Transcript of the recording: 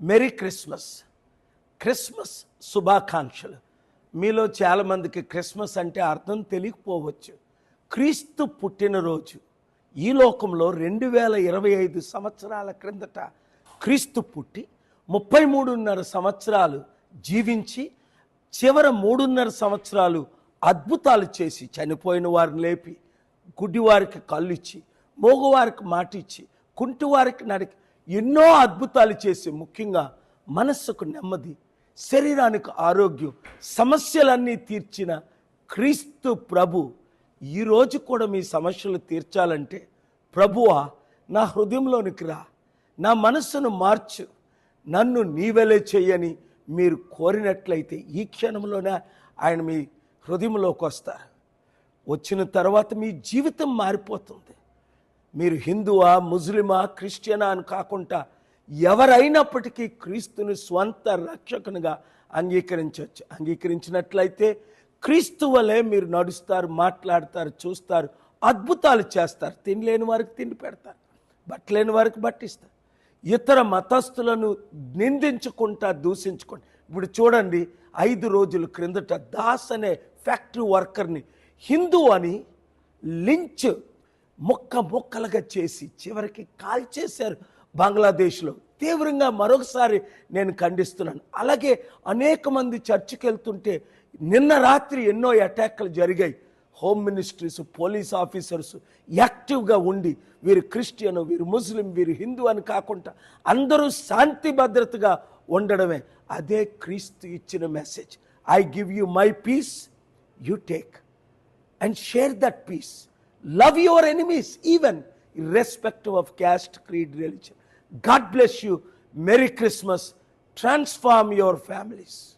Merry Christmas Christmas శుభాకాంక్షలు. మీలో చాలామందికి క్రిస్మస్ అంటే అర్థం తెలియకపోవచ్చు. క్రీస్తు పుట్టినరోజు. ఈ లోకంలో రెండు వేల ఇరవై ఐదు సంవత్సరాల క్రిందట క్రీస్తు పుట్టి ముప్పై మూడున్నర సంవత్సరాలు జీవించి చివర మూడున్నర సంవత్సరాలు అద్భుతాలు చేసి చనిపోయిన వారిని లేపి గుడ్డివారికి కళ్ళు ఇచ్చి మోగువారికి మాట ఇచ్చి కుంటివారికి నడికి ఎన్నో అద్భుతాలు చేసి ముఖ్యంగా మనస్సుకు నెమ్మది శరీరానికి ఆరోగ్యం సమస్యలన్నీ తీర్చిన క్రీస్తు ప్రభు ఈరోజు కూడా మీ సమస్యలు తీర్చాలంటే ప్రభువా నా హృదయంలోనికి రా. నా మనస్సును మార్చు. నన్ను నీవెలే చేయని మీరు కోరినట్లయితే ఈ క్షణంలోనే ఆయన మీ హృదయంలోకి వస్తారు. వచ్చిన తర్వాత మీ జీవితం మారిపోతుంది. మీరు హిందువా ముస్లిమా క్రిస్టియనా అని కాకుండా ఎవరైనప్పటికీ క్రీస్తుని స్వంత రక్షకునిగా అంగీకరించవచ్చు. అంగీకరించినట్లయితే క్రీస్తు వలె మీరు నడుస్తారు మాట్లాడతారు చూస్తారు అద్భుతాలు చేస్తారు. తినలేని వారికి తిండి పెడతారు బట్టలేని వారికి బట్టిస్తారు. ఇతర మతస్థులను నిందించుకుంటా దూషించుకుంటా ఇప్పుడు చూడండి ఐదు రోజుల క్రిందట దాస్ అనే ఫ్యాక్టరీ వర్కర్ని హిందూ అని లించ్ ముక్క ముక్కలుగా చేసి చివరికి కాల్చేశారు బంగ్లాదేశ్లో. తీవ్రంగా మరొకసారి నేను ఖండిస్తున్నాను. అలాగే అనేక మంది చర్చికి వెళ్తుంటే నిన్న రాత్రి ఎన్నో అటాక్లు జరిగాయి. హోమ్ మినిస్ట్రీస్ పోలీస్ ఆఫీసర్స్ యాక్టివ్గా ఉండి వీరు క్రిస్టియన్ వీరు ముస్లిం వీరు హిందూ అని కాకుండా అందరూ శాంతి భద్రతగా ఉండడమే అదే క్రీస్తు ఇచ్చిన message I give you my peace you take and share that peace Love your enemies, even irrespective of caste, creed, religion. God bless you. Merry Christmas. Transform your families.